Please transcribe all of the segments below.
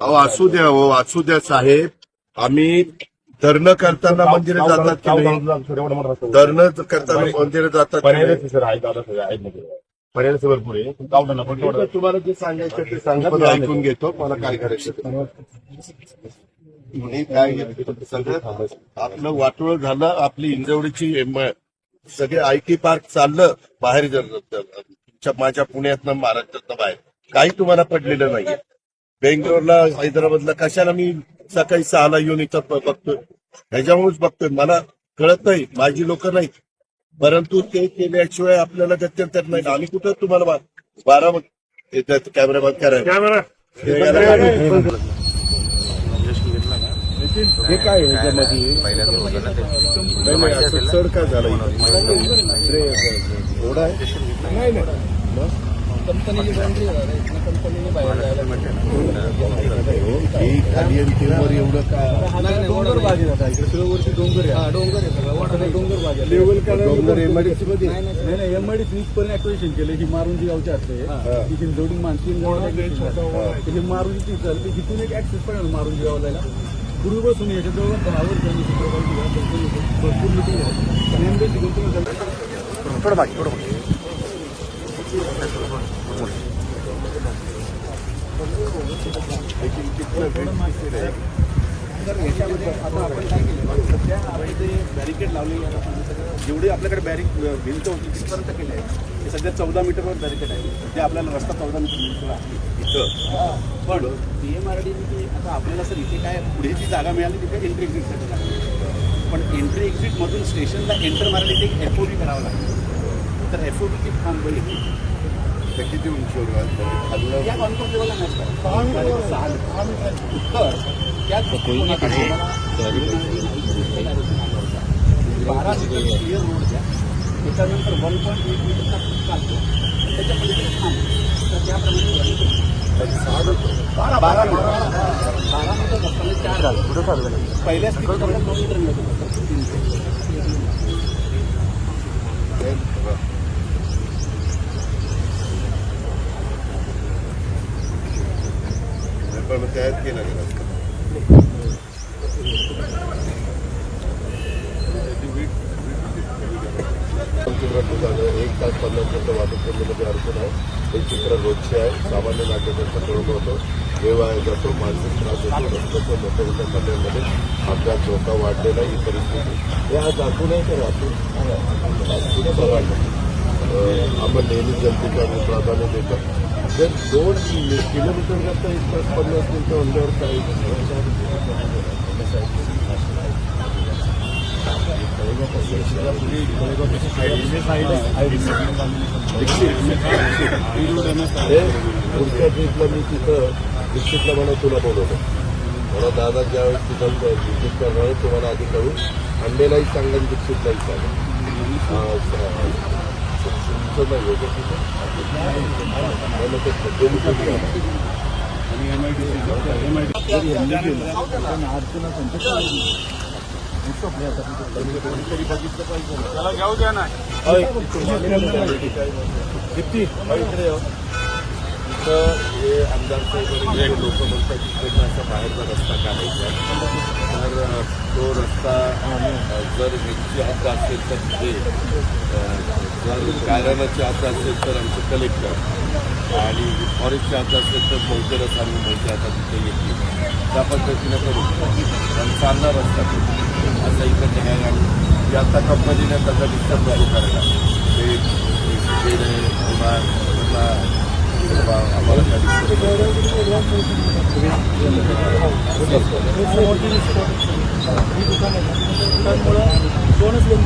अहो असू द्या हो असू द्या साहेब. आम्ही धरणं करताना मंदिरात जातात की नाही? धरणं करताना मंदिरात जातात की पर्याय भरपूर आहे पण तुम्हाला जे सांगायचं ते. सांगा ऐकून घेतो मला काय करायचं काय सगळं आपलं वाटोळ झालं आपली इंजवडीची सगळे आयटी पार्क चाललं बाहेर जर- माझ्या पुण्यातनं महाराष्ट्रातनं बाहेर. काही तुम्हाला पडलेलं नाहीये. बेंगलोरला हैदराबादला कशाला मी सकाळी सहाला येऊन इथं बघतोय? ह्याच्यामुळेच बघतोय. मला कळत नाही. माझी लोक नाहीत. परंतु ते केल्याशिवाय आपल्याला गत्यंतर नाही. आम्ही कुठं तुम्हाला बारा कॅमेरा. बंद करायला हे हे काय आहे नाही, नाही, असं चढ काय झालं? एवढं आहे? नाही एवढं डोंगर भाजी जाता इकडे सगळं डोंगर आहे. डोंगर आहे सगळं. वाटत डोंगर भाजी आहे. लेवल डोंगर एमआयडीसी मध्ये? नाही नाही एमआयडी वीज पण ऍक्टिव्हेशन केलं. ही मारुंजी गावची असते. ती हिंदवडी मानसीन गावाला ही मारुंजी चल ती तिथून एक ऍक्सेस पण मारुंजी गावाला पूर्वीपासून याच्या जवळ शुक्रवारची गाव, भरपूर भरपूर मिटिंग आहे आणि एमबीसी कंपनी थोडं बाकी थोडं बाकी तर याच्यामध्ये आता आपण काय केलं सध्या आपण जे बॅरिकेड लावले जेवढी आपल्याकडे बॅरिक भिंत होती तिथपर्यंत केले आहे. ते सध्या चौदा मीटरवर बॅरिकेड आहे. ते आपल्याला रस्ता चौदा मीटर आहे पण पी एम आर डी आता आपल्याला सर इथे काय पुढे जी जागा मिळाली तिथे एंट्री एक्झिटसाठी लागली. पण एंट्री एक्झिट मधून स्टेशनला एंटर मारायला इथे एक एफ ओ बी करावं लागतं तर एफ ओ बीची फॉर्म ते किती उंचीवर? खाल्लं या कॉन्फर्टेबल तर त्याच बारा मीटर क्लिअर रोड द्या. त्याच्यानंतर वन पॉईंट एट मीटरचा चालतो त्याच्यामध्ये ते थांब तर त्याप्रमाणे बारा बारा मीटर बारा मीटर बसताना चार झालं कुठं चाललं पहिल्याच तिकडे दोन मीटर मिळत होतं तीन पण तयार केला गेला एक तास पन्नास मिनिटं अडचण आहे. हे चित्र रोजचे आहे. सामान्य नागरिकांचा कळून होतो. वेळ वाया जातो मानसिक त्रास होतो रस्त्याच्या मोठ्या मोठ्या खड्ड्यांमध्ये अपघात धोका वाढलेला ही परिस्थिती. हे आज दाखवून आहे. तर आपण वाढलं आपण नेहमी जनतेच्या प्राधान्य देतो जर दोन किलोमीटर करता एक तास पन्नास मिनिटं म्हणल्यावर काही पुढच्या ट्रीपला मी तिथं दीक्षितला म्हणा तुला बोलवतो मला दादा ज्यावेळेस तिथं विजिट करणार तुम्हाला आधी कळू अंडेलाही सांगा आणि दीक्षितलाही सांगा हा, स- तुमचं त्याला आहे का ना किती इथं हे आमदार साहेब लोक म्हणतात तिकडनं इकडनं असा बाहेरचा रस्ता काढायचा तर तो रस्ता जर ह्याची हद्द असेल तर ते जर कार्यालयाची हद्द असेल तर आमचं कलेक्टर आणि फॉरेस्टची हद्द असेल तर मोहितेला आणि मोहिते आता तिथे येतील त्या पद्धतीनं करू आणि चांगला रस्ता तो. असं इकडे आहे आणि आता कंपनीने त्याचा डिस्टर्ब चालू करायला ते ते पुन्हा आम्हाला काही दोनच लोक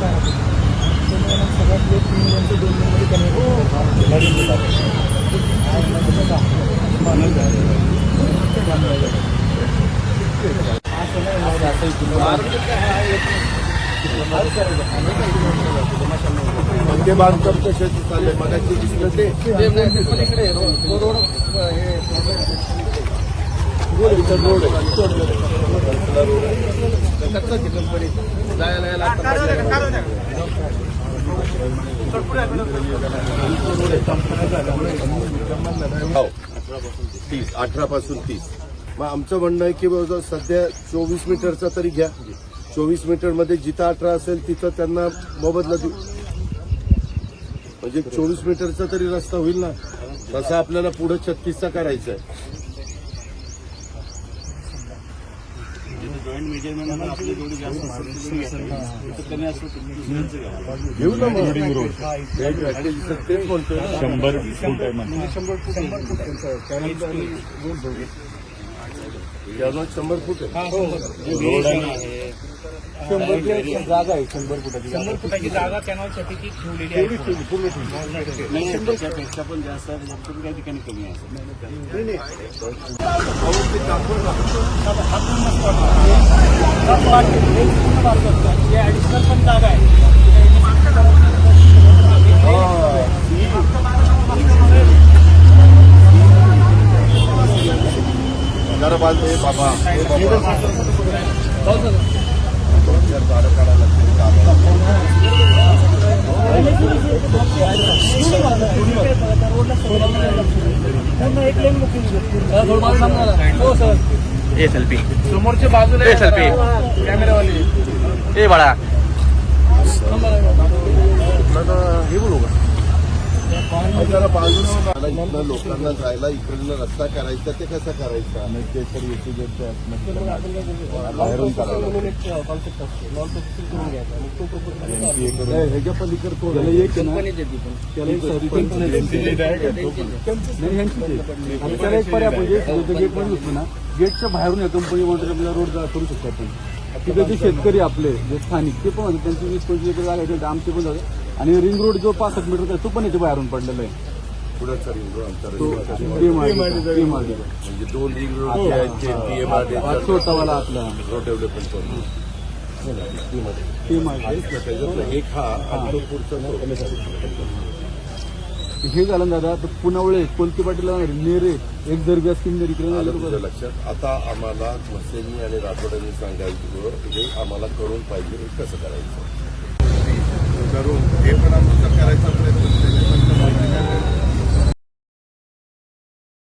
सगळ्यात लोक तीन लोकांचे दोन म्हणजे बांधकाम कशाची चालले मगाची दिसलं ते. रोड इथं रोड आहे कसला रोड आहे. कंपनी जायला यायला हो. तीस अठरा पासून तीस. मग आमचं म्हणणं आहे की बाबा सध्या चोवीस मीटरचा तरी घ्या. चोवीस मीटरमध्ये जिथं अठरा असेल तिथं त्यांना मोबदला देऊ. म्हणजे चोवीस मीटरचा तरी रस्ता होईल ना? तसा आपल्याला पुढे छत्तीसचा करायचा आहे. घेऊ ना मग. तेच म्हणतोय ना. शंभर फूट आहे शंभर फूट आहे. आहे जागा आहे शंभर फुटाची शंभर फुटाची जागा कॅनॉलसाठी ती ठेवलेली आहे. नाही त्याच्यापेक्षा पण जास्त आहे भरपूर काही ठिकाणी कमी आहे. ऍडिशनल पण जागा आहे हे हे बाबा. दोन काढायला कामाला. ए सेल्फी समोरच्या बाजूला ए सेल्फी कॅमेरावाले. ए बाळा. जरा बाजूला लोकांना जायला इकडनं रस्ता करायचा ते कसा करायचा? ते तर ह्याच्या पलीकडे तो एक त्याला पण पर्याय म्हणजे गेट होतो ना गेटच्या बाहेरून या कंपनी म्हणतो आपल्याला रोड जा- करू शकतो आपण तिथे जे शेतकरी आपले जे स्थानिक ते पण होते त्यांची वीस पंचवीस एकर जागा आमचे पण जाते आणि रिंग रोड जो पासष्ट मीटरचा आहे तो पण याच्या बाहेरून पडलेला आहे. रिंग रोड आमचा. म्हणजे दोन रिंग रोड जे आहेत ते DMRD हा छोटावाला आपला. रोड डेव्हलपमेंट करून. DMRD. त्याच्यातला एक हा आणि तो पुढचा तो. हे झालं ना दादा तर पुनावळे कोलते पाटील नेरे एक जर गॅस स्कीम जर आलं तुझ्या लक्षात? आता आम्हाला मसेनी आणि राठोडांनी सांगायचं हे आम्हाला करून पाहिजे हे कसं करायचं? करून हे पण आम्ही करायचा प्रयत्न